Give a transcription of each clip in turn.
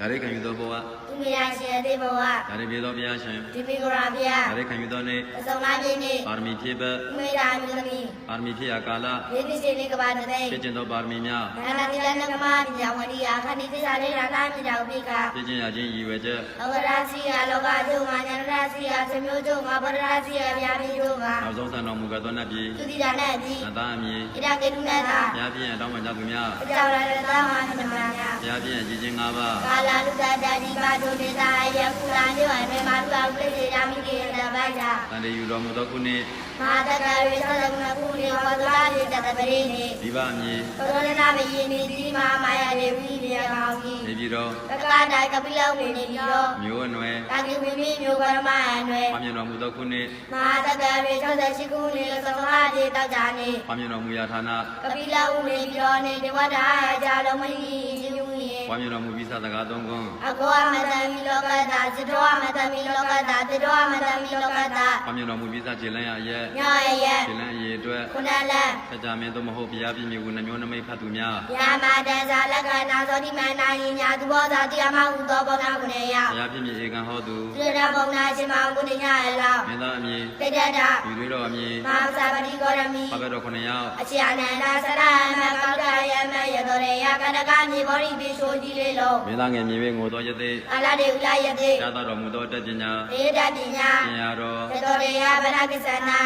ဒါရိခံယူသောဘဝသူမရရှင်အသေးဘဝဒါရိပြေသောဘုရားရှင်ဒီပိကရာဗျာဒါရိခံယူသောနေ့အစုံလာခြင်းနေပါရမီဖြည့်ဘက်သူမေရာမြသမီပါရမီဖြည့်ရာကာလယေတိစေနေကဘာတသိဖြစ်ခြင်းသောပါရမီများဒါနတိလနကမတိယဝတိအခဏိတိစာလေးရာသာမြေတော်ပိကဖြစ်ခြင်းရာခြင်းရည်ရွယ်ချက်အဝရစီယလောကကျုံငါညရစီယသမျိုးကျုံငါဗရစီယဗျာပိကျုံငါနောက်ဆုံးဆံတော်မူသောနတ်ပြည်သူတိဒါနဲ့ဒီနတ်သားအမည်ဣဒကေတုနဲ့သာဘုရားဖြင့်တောင်းပန်ကြသူများအကြောင်းရတဲ့သာမဏေမညာဘုရားဖြင့်ရည်ခြင်း၅ပါးကာလာလူတာတာဒီပါဒုဒေတာယကုလာညဝေမာလူအပရိသေရာမိကေတဗိုက်တာတန်တယူတော်မူသောခုနှစ်မဟာတကရေသလကုဏကုလေဝဒလာရေတတပရိနေဒီပါအမည်ဘရောနာမယေနေဒီမာမာယာရေဝိရေကောင်းကြီးနေပြည်တော်တက္ကတာကပိလောဝင်နေပြီးတော့မြို့အနွယ်တာကိဝိမိမျိုးကရမအနွယ်ပါမြင်တော်မူသောခုနှစ်မဟာတကရေ68ခုနေသဝါဒီတောက်ကြနေပါမြင်တော်မူရာဌာနကပိလောဝင်ပြီးတော့နေဒီဝဒအာကြလုံးမင်းကြီး ယူရင်ပါမြင်တော်မူပြီးစသကားသုံးခုအကောအမတမီလောကတာစတောအမတမီလောကတာတတောအမတမီလောကတာပါမြင်တော်မူပြီးစခြေလန်းရအရက်ညရရဲ့ခြေလန်းအရေအတွက်ခုနလန်စကြမင်းသို့မဟုတ်ဘုရားပြည့်မြေကိုနှမျိုးနမိတ်ဖတ်သူများယာမတန်စာလက္ခဏာသောတိမနာယညာသူဘောသာတရားမဟုသောဘောနာကုနေယဘုရားပြည့်မြေဧကံဟောသူသေရဘုံနာရှင်မကုနေညရလောမင်းသားအမည်တေတတာဒီတွေတော်အမည်မဟာသဗ္ဗတိကောရမိဘဘတော်9ယောက်အချာနန္ဒသရမကောတယမယတောရေယကနကမြေဘောရိပိဆိုကြီးလေးလုံးမင်းသားငယ်မြေဝေငိုတော်ရသေးအလာဒေဥလာယတိရသတော်မူသောတက်ပညာဒေဒပညာပညာတော်သတောရေယဗရကိသနာ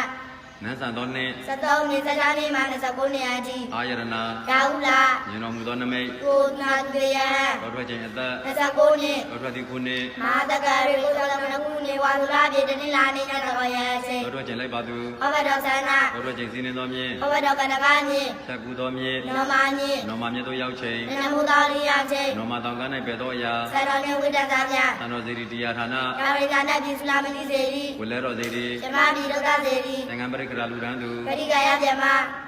နန်းဆန်သောနှင့်သတုံးနေစကားနေမှာ29နေရာကြီးအာယရဏဒါဟုလာမြင်တော်မူသောနမိတ်ကိုနာတေယံတော်ထွက်ခြင်းအသက်29နှစ်တော်ထွက်သည့်ခုနှစ်မဟာတကရေကိုသောမနကုနေဝါသုလာပြေတနိလာနေညတော်ရဲ့စေတော်ထွက်ခြင်းလိုက်ပါသူဘဝတော်ဆန္ဒတော်ထွက်ခြင်းစည်းနှင်းသောမြင့်ဘဝတော်ကနကညင်ဆက်ကူသောမြင့်နောမညင်နော်မမြတ်တို့ရောက်ချိန်နမုတော်ရိယချင်းနော်မတောင်က၌ပဲသောအရာဆရာတော်နေဝိတ္တသာမြတ်သံတော်စီရီတရားဌာနကာရိကနာပြည်စလာမတိစေရီဝလဲတော်စီရီဓမ္မပြည်ဒုက္ခစေရီသင်္ကန်းပရိက္ခရာလူရန်သူဂရိကယပြမ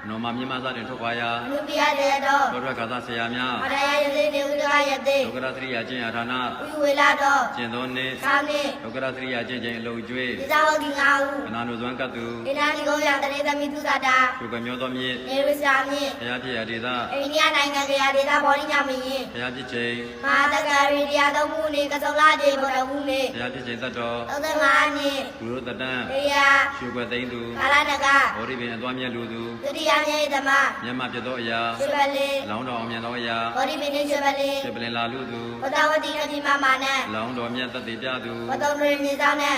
နော်မမြင့်မစတင်ထွက်ခွာရာအနုပိယတေတော်တော်ထွက်ခါသဆရာများမရယယသေနေဝိတ္တယသေဒုက္ခရသရိယာကျင့်ရာဌာနဝိဝေလာတော်ကျင့်သောနှင့်သာနေဒုက္ခရသရိယာကျင့်ခြင်းအလုံးကျွေးဒီသာဝတိငါဟုအနာနုဇွမ်းကတ်သူဣနာလီကိုယတရေသမီသူသာတာသူကမျောသောမြင့်နေရစာမြင့်ဘုရားဖြစ်ရာဒေသအိန္ဒိယနိုင်ငံကရာဒေသဘော်ရိညာမင်းဘုရားဖြစ်ခြင်းမဟာတကရီတရားတော်မူနေကစုံလာတေဘောတော်မူနေဘုရားဖြစ်ခြင်းသတ္တော်သုသမဟာနိလူတို့တတန်းတရားရှုွယ်သိမ့်သူကာလနကဘောရိပင်အသွားမြတ်လူသူဒုတိယမြေဓမ္မမျက်မှပြတ်သောအရာရှိပလေလောင်းတော်အောင်မြတ်သောအရာဘောဓိပိနိရှိပလေဖြစ်ပလင်လာလူသူဝတဝတိအတိမမနံလောင်းတော်မြတ်တတိပြသူဝတုံရမြေသောနံ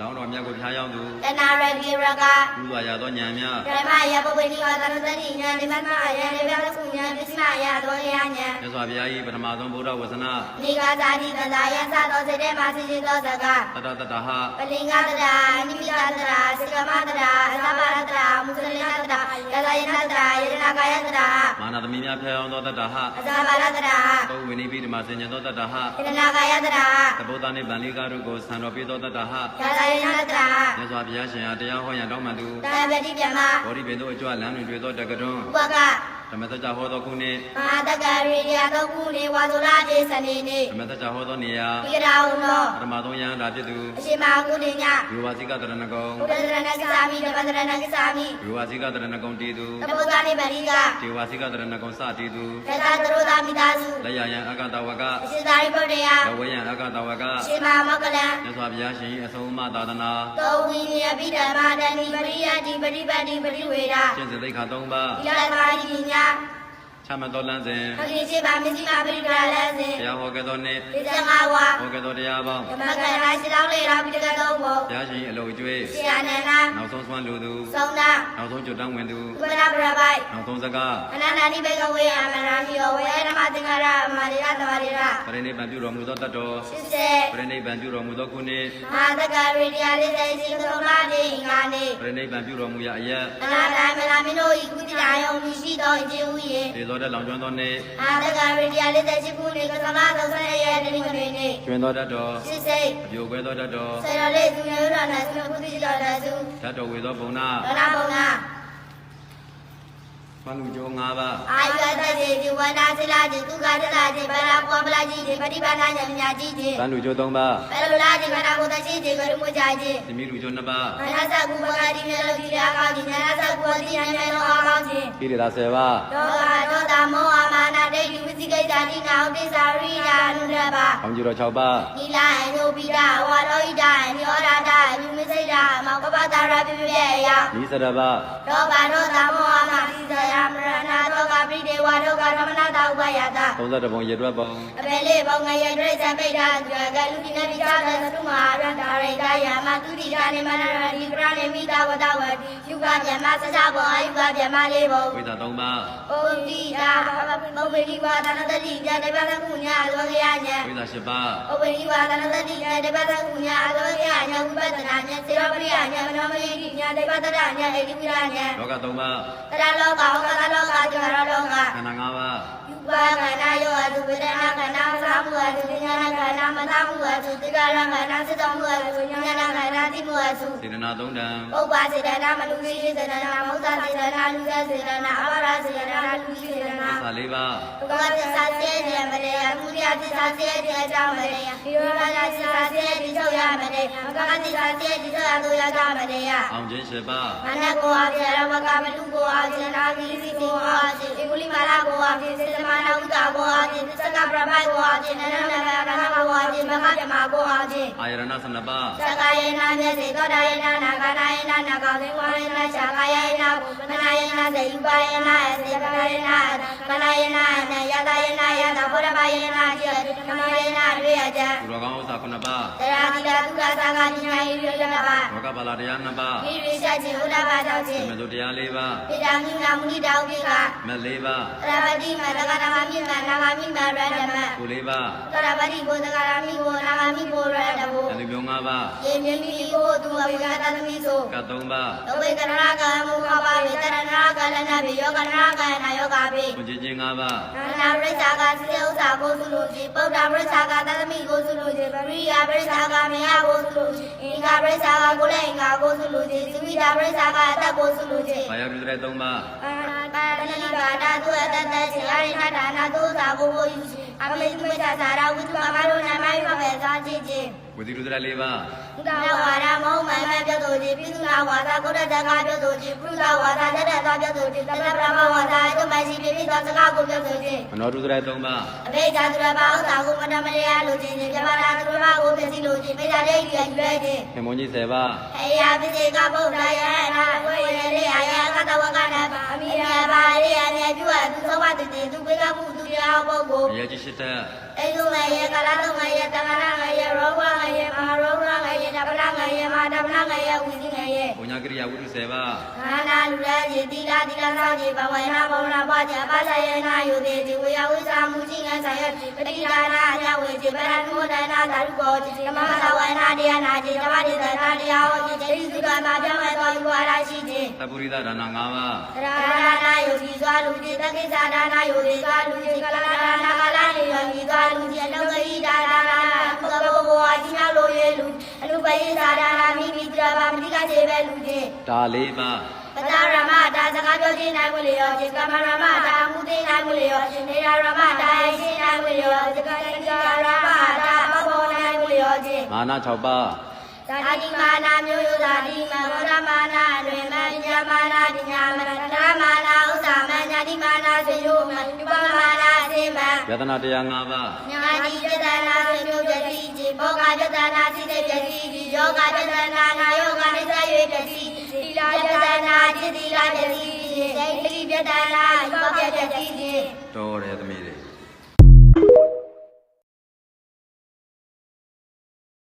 လောင်းတော်မြတ်ကိုဖျားရောက်သူတနာရဂိရကလူစွာရသောညာများဓမ္မယဘဝေနိဝသရတတိညာနိမမယရေဗျာကုညာပစ္စမယသောယညာမြတ်စွာဘုရား၏ပထမဆုံးဗုဒ္ဓဝဇနာနိဂါဇာတိတသာယသသောစေတေမသိစေသောစကားတတတတဟပလင်္ဂတရာအနိမိတတရာစေက မတရာအသဘာတရာမုစလိနတရာယဇယနတရာယရဏကာယတရာမာနသမီးများဖျားရောက်သောတတဟအသဘာတရာသောဝိနိပိဓမ္မစင်ញံသောတတဟယရဏကာယတရာသဗုဒ္ဓနှင့်ဗန္လိကာတို့ကိုဆံတော်ပေးသောတတဟယဇယနတရာမြတ်စွာဘုရားရှင်အားတရားဟောရန်တောင်းပန်သူတာပတိပြမဘောဓိပင်တို့အကြွလမ်းတွင်တွေ့သောတက္ကတွန်းဥပက ဓမ္မစကြာဟောသောခုနှင့်မဟာတကရိယသောကုနေဝါသုလာတေစနေနေဓမ္မစကြာဟောသောနေရာပိရာဟုနောပထမဆုံးယံတာဖြစ်သူအရှင်မကုနေညဘုရားစီကတရဏဂုံဘုဒ္ဓရဏကိသာမိတပဒရဏကိသာမိဘုရားစီကတရဏဂုံတည်သူတပုဒ္ဒနိဗ္ဗာန်ကဒေဝစီကတရဏဂုံစတည်သူသတ္တသရောသာမိသားစုလက်ရယံအကတဝကအရှင်သာရိပုတ္တရာဘဝယံအကတဝကအရှင်မမောကလံမြတ်စွာဘုရားရှင်၏အဆုံးအမသာသနာသောဝိနည်းပိဓမ္မာတဏိပရိယတိပရိပတ်တိပရိဝေဒကျင့်စေသိက္ခာ၃ပါးဒီလာမာရိညာ ta ချမှတ်သောလမ်းစဉ်အခိရှိပါမစ္စည်းမပရိပရာလန်းစဉ်ဘုရားဟောခဲ့သောနေ့ဒီဇငါဝါဟောခဲ့သောတရားပေါင်းဓမ္မကရာရှိတော်လေရာပိတကသုံးဘောဘုရားရှင်၏အလိုအကျွေးရှင်အနန္ဒာနောက်ဆုံးဆွမ်းလူသူသုံးနာနောက်ဆုံးကျွတ်တန်းဝင်သူဥပဒပရပိုက်နောက်ဆုံးစကားအနန္ဒာနိဘေကဝေအမနာမိယောဝေဓမ္မသင်္ကာရမာရိရသမာရိရပရိနိဗ္ဗာန်ပြုတော်မူသောတတ်တော်စစ်စေပရိနိဗ္ဗာန်ပြုတော်မူသောခုနှစ်မဟာတကရိတရားလေးသိစီသုံးနာနေငါနေပရိနိဗ္ဗာန်ပြုတော်မူရာအရက်အနာတမလာမင်းတို့ဤကုတိတာယုံရှိသောအကျဉ်းဥယျာဉ်ဒေသောတဲ့လောင်ကျွမ်းသောနေ့အာတကရိတရားလေးသိစီကုနေကသမာသုံးဆရဲ့တတိမတွေနေကျွမ်းသောတတ်တော်စစ်စေအပြိုကွဲသောတတ်တော်ဆရာလေးသူရရနာသုကုတိတော်တသုတတ်တော်ဝေသောဘုံနာဒေါနာဘုံနာ မှန်လူကျိုး၅ပါးအာယတတိဒီဝနာစိလာတိဒုက္ခတလာတိဘာလာကောပလာကြီးဒီပฏิပါဏညာမြာကြီးတိတန်လူကျိုး၃ပါးဘယ်လိုလားဒီကနာကိုတရှိဒီကရုမကြကြီးသမီးလူကျိုး၂ပါးမနစကုပကတိမြေလို့ဒီရာကောင်းဒီနစကုတိညာမြေလို့အားကောင်းခြင်းဣရိဒါ၁၀ပါးဒေါကဒေါတာမောဟမာနာဒိဋ္ဌိဝိသိကိစ္စတိနာဥဒိစာရိယာနုပါကောင်းကျိုးတော်6ပါးနီလာအနုပိတာဝါလောဟိတာညောရာတာလူမစိတ်တာမောကပတာရပြပြရဲ့ယဤစရပါးဒောဘာရောသမောအမပိစယမရဏတောက ပိတေဝဒုက္ခရမနာတောဥပယတာ31ပုံရေတွက်ပုံအပေလေးပေါငရဲ့ဒိဋ္ဌံပိဋ္ဌာကျွယ်ကလူပိနပိသာသသုမဟာရတာရိတယမသူတိတာနေမနရတိပရနေမိတာဝတဝတိယူကဗျမစစဘောအာယုကဗျမလေးဘောဝိသ3ပါးဩတိတာဘုံမေဒီဝါဒနာတတိကြတေဘသကုညာလောကယညာဝိသ8ပါးဩဝေဒီဝါဒနာတတိကြတေဘသကုညာလောကယညာဝိပဿနာညာစေဝပရိယညာမနောမယိညာတေဘသရညာဧတိပိရညာလောက3ပါးတရလောကဩကတလောကဇောရလောကခန္ဓာ5ပါးယူပါကနာယောအတုဝေဒနာကနာမသာမှုအတုဉာဏကနာမသာမှုအတုတိကရကနာစိတမှုအတုဉာဏကနာတိမှုအတုစေတနာ3တန်ပုပ္ပါစေတနာမလူရှိစေတနာမௌသစေတနာလူကစေတနာအဘာရစေတနာလူရှိစေတနာသစ္စာ4ပါးဒုက္ခသစ္စာစေတေမရေအမှုရသစ္စာစေတေအကြောင်းမရေဒီရောဂသစ္စာစေတိချုပ်ရမရေမကသစ္စာစေတိချုပ်ရသူရကြမရေယအောင်ခြင်း7ပါးမနကိုအပြေရမကမလူကိုအခြင်းနာဂိစီကိုအခြင်းဒီကုလိမာလာကိုအခြင်းစေတမနာဥဒ္ဒါကိုအခြင်းသစ္စကပရပိုက်ကိုအခြင်းနန္ဒနမရကနာကိုအခြင်းမကဓမ္မကိုအခြင်းအာယရဏ12ပါးသက္ကာယေနာမျက်စေသောတာယေနာနာဂာနာယေနာနာကောသေဝယေနာရှာကာယေနာမနာယေနာသေယူပါယေနာ ရပါယေနာจิตဓမ္မယေနာတွေ့ရကြသူတော်ကောင်းဥစ္စာ9ပါးတရားတိတာဒုက္ခသာဂာဉာဏ်ဤရရပါလောကပါဠိတရား2ပါးဒီရိချက်ခြင်းဥဒ္ဒဘာကြောင့်သခြင်းမေတုတရား4ပါးပိတာမိနာမုနိတောပိကမက်4ပါးသရပတိမသကရမမိမနာဂာမိမရတမကို4ပါးသရပတိဘုသကရမိဘနာဂာမိဘရတဘုတဏှုပြုံး 5ပါးယေမြမိကိုသူအဝိကတသမီဆိုကတ်3ပါးသဝေကရဏကမုခပါဝေတရဏကလနဘေယောကရဏကနာယောဂဘေကိုကြီးချင်း5ပါးနာပရိစ္ဆာကစေဥစ္စာကိုစုလို့ခြင်းပုဒ္ဓပရိစ္ဆာကတသမီကိုစုလို့ခြင်းပရိယာပရိစ္ဆာကမေယကိုစုလို့ခြင်းအင်္ဂါပရိစ္ဆာကကိုလည်းအင်္ဂါကိုစုလို့ခြင်းသီဝိတာပရိစ္ဆာကအတ္တကိုစုလို့ခြင်းဘာယောတုတရ3ပါးပါဏိပါဒသုအတ္တတခြင်းအရိဏဒါနာသုသာကိုကိုယူခြင်း အမေသူမေတ္တာသာရဝိတုမမတို့နာမယုပဲသာခြင်းခြင်းဝိသီတုတရ4ပါးဘုရားဝါဒမုံမှန်မှန်ပြောသူခြင်းပြုစုနာဝါဒကုဋ္ဌတကပြောသူခြင်းပြုစုဝါဒတတ္တသာပြောသူခြင်းတတ္တဗြဟ္မဝါဒအတုမရှိပြည့်သောစကားကိုပြောသူခြင်းမနောတုတရ3ပါးအဘိဓါသူရပါဥစ္စာကိုမတမရရလိုခြင်းပြပါတာသူရပါကိုပြစီလိုခြင်းမိစ္ဆာရိတ်ရယူရခြင်းခေမုန်ကြီး10ပါးအေယပိစေကဗုဒ္ဓယနာဝေရရေအယကတဝကနာအမိယပါရိယမြတ်ပြုအပ်သူသောဝတ္တေသူပိကမှု တရားပုဂ္ဂိုလ်အရာကြီးရှိတဲ့အိဒုငရေကလာဒုငရေတမရငရေရောဝငရေမဟာရောဝငရေဓမ္မရငရေမဟာဓမ္မရငရေဝိသိငရေဘုညာကရိယာဝိရုစေပါခန္ဓာလူရဲရေတိလာတိလာသောရေဘဝယဟဘောနာပွားကြပါဇယနာယုတိဒီဝယဝိသာမူချိငဆယပတိဒါနာယဝေတိပရဏုဒနာသာရုကောတိဓမ္မသာဝနာတေယနာတိဓမ္မတေသနာတေယဟောတိတိသုဒနာပြမသောဘဝရာရှိတိသပုရိသဒါနာ၅ပါးသရဏာနာယောဂီစွာလူတိတက္ကိသဒါနာယောဂီစွာလူ ပဲလူချင်းဒါ4ပါးပတရမတာစကားပြောခြင်းနိုင်မှုလျောခြင်းကမရမတာမှုသိနိုင်မှုလျောခြင်းနေရရမတာရှင်းနိုင်မှုလျောခြင်းကတိကရမတာမဘောနိုင်မှုလျောခြင်းမာန6ပါးသာတိမာနာမျိုးရိုးသာတိမဘောဓမာနာတွင်မညမာနာတိညာမတရမာနာဥစ္စာမညာတိမာနာစေယုမဒီပမာနာစေမယတနာတရား5ပါးညာတိပဒနာစေမျိုးပတိခြင်းဘောဂပဒနာစိတေပတိခြင်းယောဂပဒနာနာယော ဂနိစ္စ၍ပတိသီလပဒနာจิตတိလပတိခြင်းဒိဋ္ဌိပဒနာယောဂပတိခြင်းတော်တယ်သမီး